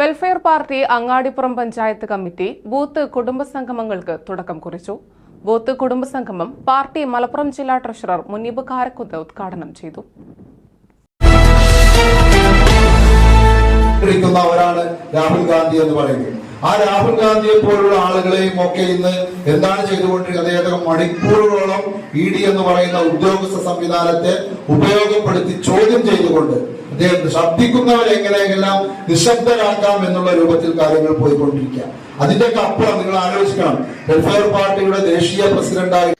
Welfare party Angadippuram panchayat committee booth കുടുംബ സംഗമങ്ങൾക്ക് തുടക്കം കുറിച്ചു. ബൂത്ത് കുടുംബ സംഗമം പാർട്ടി മലപ്പുറം ജില്ലാ ട്രഷറർ മുനീബ് കാരക്കുത്ത് ഉദ്ഘാടനം ചെയ്തു. രാഹുൽ ഗാന്ധി എന്ന് പറയുന്നത് ആ രാഹുൽ ഗാന്ധിയെ പോലുള്ള ആളുകളെയും ഒക്കെ ഇന്ന് എന്താണ് ചെയ്തുകൊണ്ടിരിക്കുന്നത്? അദ്ദേഹം മണിക്കൂറുകളോളം ഇ ഡി എന്ന് പറയുന്ന ഉദ്യോഗസ്ഥ സംവിധാനത്തെ ഉപയോഗപ്പെടുത്തി ചോദ്യം ചെയ്തുകൊണ്ട് അദ്ദേഹം ശബ്ദിക്കുന്നവരെ എങ്ങനെയെല്ലാം നിശബ്ദരാക്കാം എന്നുള്ള രൂപത്തിൽ കാര്യങ്ങൾ പോയിക്കൊണ്ടിരിക്കുക. അതിന്റെയൊക്കെ അപ്പുറം നിങ്ങൾ ആലോചിക്കണം. വെൽഫെയർ പാർട്ടിയുടെ ദേശീയ പ്രസിഡന്റായി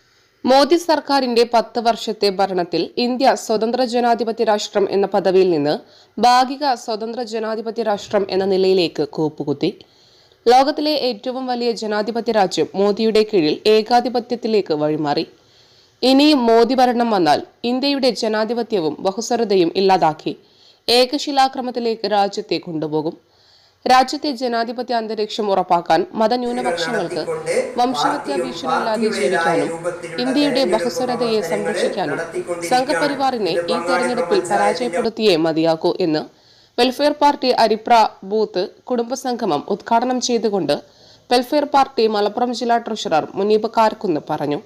മോദി സർക്കാരിന്റെ പത്ത് വർഷത്തെ ഭരണത്തിൽ ഇന്ത്യ സ്വതന്ത്ര ജനാധിപത്യ രാഷ്ട്രം എന്ന പദവിയിൽ നിന്ന് ഭാഗിക സ്വതന്ത്ര ജനാധിപത്യ രാഷ്ട്രം എന്ന നിലയിലേക്ക് കൂപ്പുകുത്തി. ലോകത്തിലെ ഏറ്റവും വലിയ ജനാധിപത്യ രാജ്യം മോദിയുടെ കീഴിൽ ഏകാധിപത്യത്തിലേക്ക് വഴിമാറി. ഇനിയും മോദി ഭരണം വന്നാൽ ഇന്ത്യയുടെ ജനാധിപത്യവും ബഹുസ്വരതയും ഇല്ലാതാക്കി ഏകശിലാക്രമത്തിലേക്ക് രാജ്യത്തെ കൊണ്ടുപോകും. രാജ്യത്തെ ജനാധിപത്യ അന്തരീക്ഷം ഉറപ്പാക്കാൻ മതന്യൂനപക്ഷങ്ങൾക്ക് വംശഹത്യാ ഭീഷണിയില്ലാതെ ജീവിക്കാനും ഇന്ത്യയുടെ ബഹുസ്വരതയെ സംരക്ഷിക്കാനും സംഘപരിവാറിനെ ഈ തെരഞ്ഞെടുപ്പിൽ പരാജയപ്പെടുത്തിയേ മതിയാക്കൂ എന്ന് വെൽഫെയർ പാർട്ടി അരിപ്ര ബൂത്ത് കുടുംബസംഗമം ഉദ്ഘാടനം ചെയ്തുകൊണ്ട് വെൽഫെയർ പാർട്ടി മലപ്പുറം ജില്ലാ ട്രഷറർ മുനീബ് കാർക്കുന്ന് പറഞ്ഞു.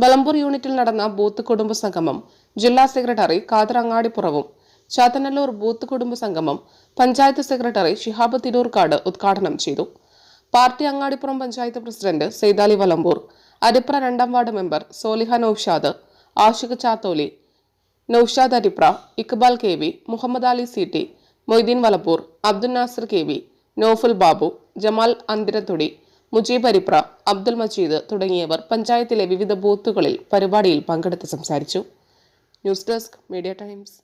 ബലമ്പൂർ യൂണിറ്റിൽ നടന്ന ബൂത്ത് കുടുംബ സംഗമം ജില്ലാ സെക്രട്ടറി ഖാദർ അങ്ങാടിപ്പുറവും ചാത്തനല്ലൂർ ബൂത്ത് കുടുംബ സംഗമം പഞ്ചായത്ത് സെക്രട്ടറി ഷിഹാബ് തിരൂർക്കാട് ഉദ്ഘാടനം ചെയ്തു. പാർട്ടി അങ്ങാടിപ്പുറം പഞ്ചായത്ത് പ്രസിഡന്റ് സെയ്താലി വലമ്പൂർ അരിപ്ര രണ്ടാം ward member Soliha Noushad Ashiq Chatholi Noushad Aripra Iqbal K V Muhammad Ali C T Moideen Valappur Abdul Nasar K V Noful Babu Jamal Anthirathodi Mujeeb Aripra Abdul Majeed തുടങ്ങിയവർ പഞ്ചായത്തിലെ വിവിധ ബൂത്തുകളിൽ പരിപാടിയിൽ പങ്കെടുത്ത് സംസാരിച്ചു. News desk media times.